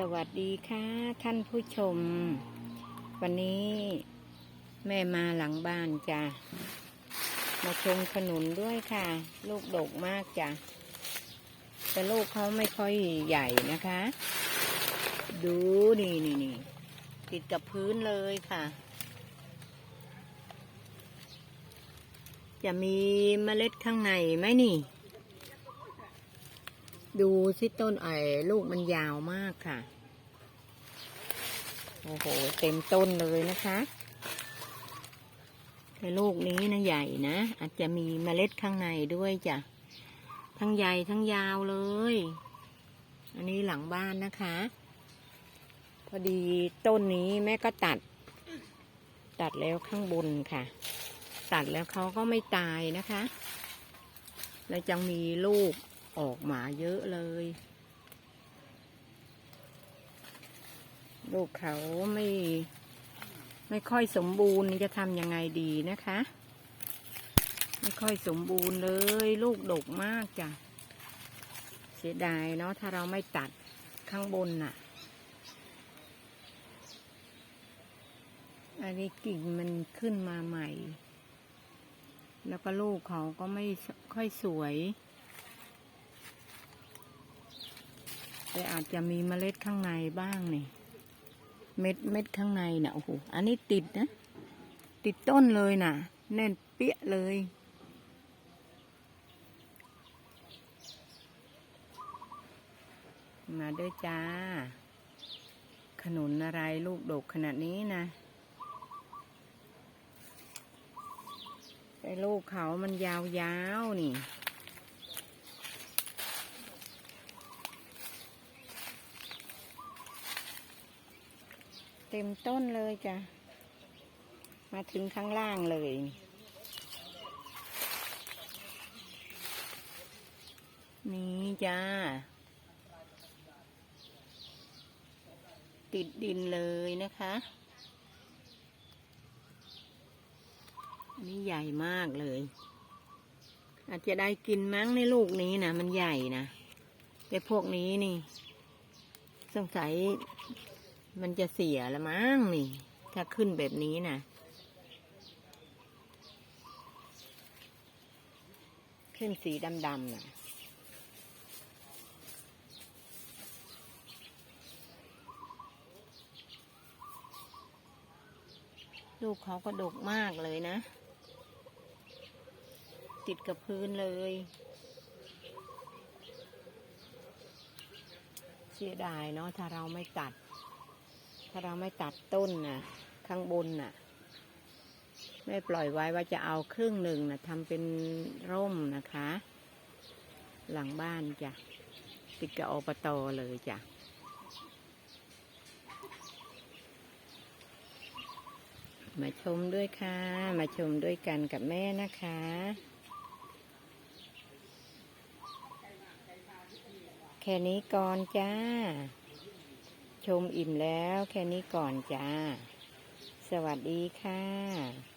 สวัสดีค่ะ ท่านผู้ชม วันนี้แม่มาหลังบ้านจ้ะมาชมขนุนด้วยค่ะ ลูกดกมากจ้ะแต่ลูกเขาไม่ค่อยใหญ่นะคะ ดูนี่นี่นี่ติดกับพื้นเลยค่ะ จะมีเมล็ดข้างในไหมนี่ ดูสิต้นไอ้ลูกมันยาวมากค่ะ โอ้โห เต็มต้นเลยนะคะแต่ลูกนี้นะใหญ่นะ อาจจะมีเมล็ดข้างในด้วยจ้ะ ทั้งใหญ่ทั้งยาวเลย อันนี้หลังบ้านนะคะ พอดีต้นนี้แม่ก็ตัด ตัดแล้วข้างบนค่ะ ตัดแล้วเขาก็ไม่ตายนะคะ แล้วจังมีลูก ออกมาเยอะเลย ลูกเขาไม่ ไม่ค่อยสมบูรณ์จะทำยังไงดีนะคะ ไม่ค่อยสมบูรณ์เลย ลูกดกมากจ้ะ เสียดายเนาะถ้าเราไม่ตัดข้างบนน่ะ อันนี้กิ่งมันขึ้นมาใหม่ แล้วก็ลูกเขาก็ไม่ค่อยสวย แต่อาจจะมีเมล็ดข้างในบ้างนี่ เม็ดเม็ดข้างในนะ่ะโอ้โหอันนี้ติดนะ ติดต้นเลยนะ่ะ แน่นเปี้ยเลย มาด้วยจ้า ขนุนอะไรลูกดกขนาดนี้นะแต่ลูกเขามันยาวๆนี่ เต็มต้นเลยจ้ะ มาถึงข้างล่างเลย นี่จ้า ติดดินเลยนะคะอันนี้ใหญ่มากเลย อาจจะได้กินมั้งในลูกนี้นะมันใหญ่นะแต่พวกนี้นี่ สงสัย มันจะเสียละมั้งนี่ ถ้าขึ้นแบบนี้นะขึ้นสีดำๆนะลูกเขาก็ดกมากเลยนะ ติดกับพื้นเลย เสียดายเนาะถ้าเราไม่ตัด ถ้าเราไม่ตัดต้นน่ะ ข้างบนน่ะ ไม่ปล่อยไว้ว่าจะเอาครึ่งหนึ่งนะทำเป็นร่มนะคะ หลังบ้านจ้ะติดกับอปตอเลยจ้ะมาชมด้วยค่ะ มาชมด้วยกันกับแม่นะคะ แค่นี้ก่อนจ้า ชมอิ่มแล้วแค่นี้ก่อนจ้า สวัสดีค่ะ